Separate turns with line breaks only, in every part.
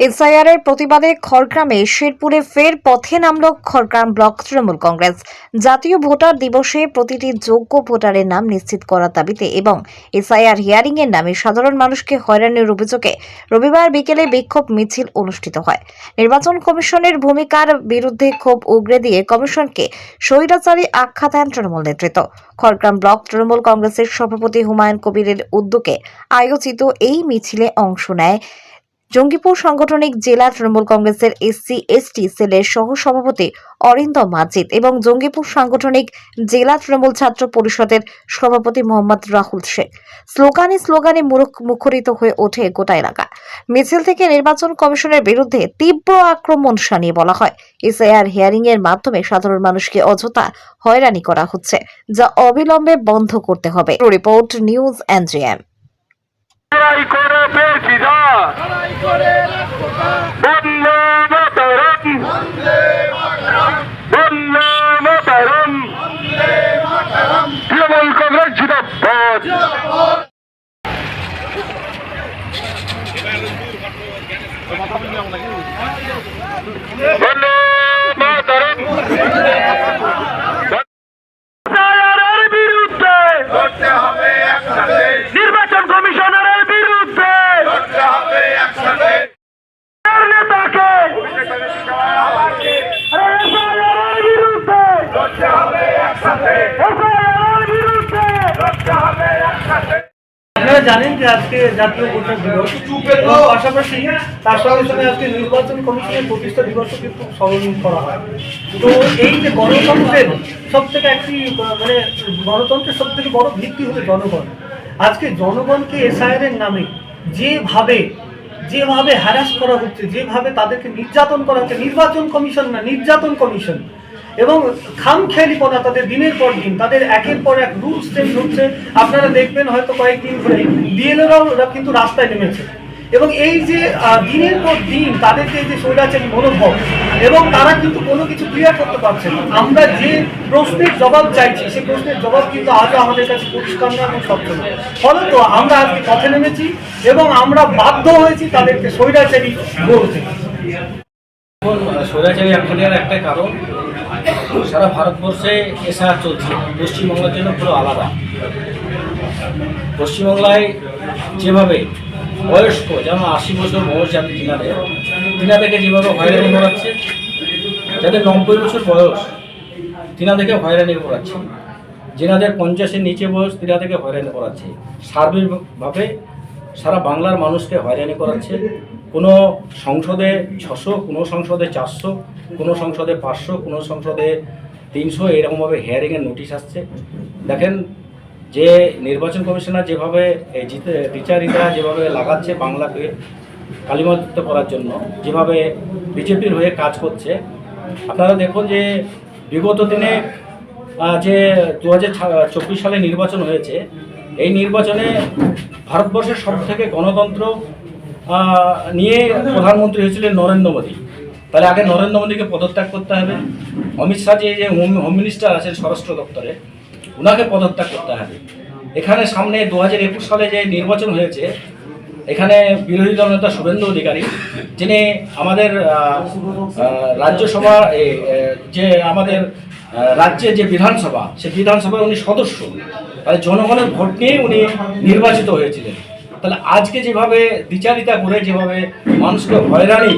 SIR এর প্রতিবাদে খড়গ্রামে শেরপুরে ফের পথে নামল খড়গ্রাম ব্লক তৃণমূল কংগ্রেস। জাতীয় ভোটার দিবসে প্রতিটি যোগ্য ভোটারের নাম নিশ্চিত করার দাবিতে এবং এসআইআর হিয়ারিং এর নামে সাধারণ মানুষকে হয়রানির অভিযোগে রবিবার বিকেলে বিক্ষোভ মিছিল অনুষ্ঠিত হয়। নির্বাচন কমিশনের ভূমিকার বিরুদ্ধে ক্ষোভ উগরে দিয়ে কমিশনকে স্বৈরাচারী আখ্যা দেন তৃণমূল নেতৃত্ব। খড়গ্রাম ব্লক তৃণমূল কংগ্রেসের সভাপতি হুমায়ুন কবিরের উদ্যোগে আয়োজিত এই মিছিলে অংশ নেয় জঙ্গিপুর সাংগঠনিক জেলা তৃণমূল কংগ্রেসের এসসি, এসটি সেলের সহ সভাপতি অরিন্দম মাজিদ এবং জঙ্গিপুর সাংগঠনিক জেলা তৃণমূল ছাত্র পরিষদের সভাপতি মোহাম্মদ রাহুল শেখ। স্লোগানে স্লোগানে মুখরিত হয়ে ওঠে গোটা এলাকা। মিছিল থেকে নির্বাচন কমিশনের বিরুদ্ধে তীব্র আক্রমণ শানিয়ে বলা হয়। এসআইআর হিয়ারিং এর মাধ্যমে সাধারণ মানুষকে অযথা হয়রানি করা হচ্ছে, যা অবিলম্বে বন্ধ করতে হবে। Report news NGM.
লড়াই করে পেয়েছি যা। বন্দে মাতরম। বন্দে মাতরম। তৃণমূল কংগ্রেস জিন্দাবাদ।
জানেন যে আজকে জাতীয় ভোটার দিবস। পাশাপাশি তার সঙ্গে সঙ্গে আজকে নির্বাচন কমিশনের প্রতিষ্ঠা দিবসও কিন্তু স্মরণ করা হয়। তো এই যে গণতন্ত্রের সব থেকে একটি মানে গণতন্ত্রের সব থেকে বড় ভিত্তি হলো জনগণ। আজকে জনগণকে এসআইআর এর নামে যেভাবে যেভাবে হ্যারাস করা হচ্ছে, যেভাবে তাদেরকে নির্যাতন করা হচ্ছে, নির্বাচন কমিশন না, নির্যাতন কমিশন এবং খামখেয়ালিপনা তাদের দিনের পর দিন, তাদের একের পর এক রুলস চেঞ্জ হচ্ছে। আপনারা দেখবেন হয়তো কয়েকদিন ধরে বিএলওরাও কিন্তু রাস্তায় নেমেছে। এবং এই যে দিনের পর দিন তাদেরকে যে স্বৈরাচারী মনোভাব, এবং তারা কিন্তু কোনো কিছু ক্লিয়ার করতে পারছে না। আমরা যে প্রশ্নের জবাব চাইছি, সেই প্রশ্নের জবাব কিন্তু আজও আমাদের কাছে পরিষ্কার না এবং স্বচ্ছ না। ফলত আমরা আজকে পথে নেমেছি এবং আমরা বাধ্য হয়েছি তাদেরকে স্বৈরাচারী বলতে।
এখন স্বৈরাচারী আখ্যানের একটা কারণ সারা ভারতবর্ষে এসআর চলছে পশ্চিমবঙ্গের জন্য পুরো আলাদা। পশ্চিমবাংলায় যেভাবে বয়স্ক, যেমন আশি বছর বয়স যাদের তিনাদের, তিনাদেরকে যেভাবে হয়রানি করাচ্ছে, যাদের নব্বই বছর বয়স, তিনাদেরকে হয়রানি করাচ্ছে। যেনাদের পঞ্চাশের নিচে বয়স, তিনাদেরকে হয়রানি করাচ্ছে। সার্বিকভাবে সারা বাংলার মানুষকে হয়রানি করাচ্ছে। কোনো সংসদে ছশো, কোনো সংসদে চারশো, কোনো সংসদে পাঁচশো, কোনো সংসদে তিনশো, এরকমভাবে হেয়ারিংয়ের নোটিশ আসছে। দেখেন, যে নির্বাচন কমিশনার যেভাবে জিতে বিচারিতা যেভাবে লাগাচ্ছে বাংলাকে কালিমালিপ্ত করার জন্য, যেভাবে বিজেপির হয়ে কাজ করছে, আপনারা দেখুন যে বিগত দিনে যে দু হাজার চব্বিশ সালে নির্বাচন হয়েছে, এই নির্বাচনে ভারতবর্ষের সব থেকে গণতন্ত্র নিয়ে প্রধানমন্ত্রী হয়েছিলেন নরেন্দ্র মোদী। তাহলে আগে নরেন্দ্র মোদীকে পদত্যাগ করতে হবে। অমিত শাহ যে হোম হোম মিনিস্টার আছেন স্বরাষ্ট্র দপ্তরে ওনাকে পদত্যাগ করতে হবে। এখানে সামনে দু হাজার একুশ সালে যে নির্বাচন হয়েছে, এখানে বিরোধী দল নেতা শুভেন্দু অধিকারী, যিনি আমাদের রাজ্যসভা যে আমাদের রাজ্যের যে বিধানসভা, সেই বিধানসভার উনি সদস্য। তাহলে জনগণের ভোট নিয়ে উনি নির্বাচিত হয়েছিলেন। তাহলে আজকে যেভাবে বিচারিতা করে যেভাবে মানুষকে হয়রানি,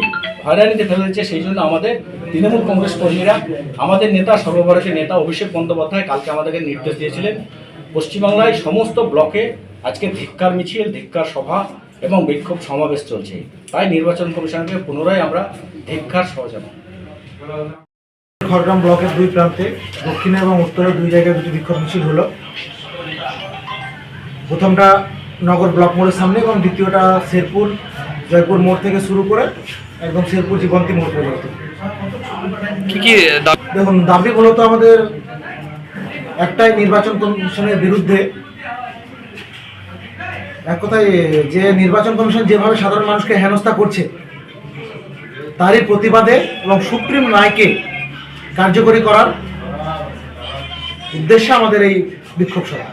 হয়রানিতে ফেলেছে, সেই জন্য আমাদের তৃণমূল কংগ্রেস কর্মীরা, আমাদের নেতা, সর্বভারতীয় নেতা অভিষেক বন্দ্যোপাধ্যায় কালকে আমাদেরকে নির্দেশ দিয়েছিলেন, পশ্চিমবাংলায় সমস্ত ব্লকে আজকে ধিক্কার মিছিল, ধিক্কার সভা এবং বিক্ষোভ সমাবেশ চলছে। তাই নির্বাচন কমিশনকে পুনরায় আমরা ধিক্কার সহ
খড়গ্রাম ব্লকের দুই প্রান্তে, দক্ষিণে এবং উত্তরে দুই জায়গায় দুটি বিক্ষোভ মিছিল হলো। প্রথমটা নগর ব্লক মোড়ের সামনে এবং দ্বিতীয়টা শেরপুর জয়পুর মোড় থেকে শুরু করে একদম শেরপুর জীবন্তী মোড় পর্যন্ত।
কি কি দাবি?
দেখুন দাবি মূলত আমাদের একটাই নির্বাচন কমিশনের বিরুদ্ধে। এক কথায় যে নির্বাচন কমিশন যেভাবে সাধারণ মানুষকে হেনস্থা করছে তারই প্রতিবাদে এবং সুপ্রিম রায়কে কার্যকরী করার উদ্দেশ্যে আমাদের এই বিক্ষোভ সভা।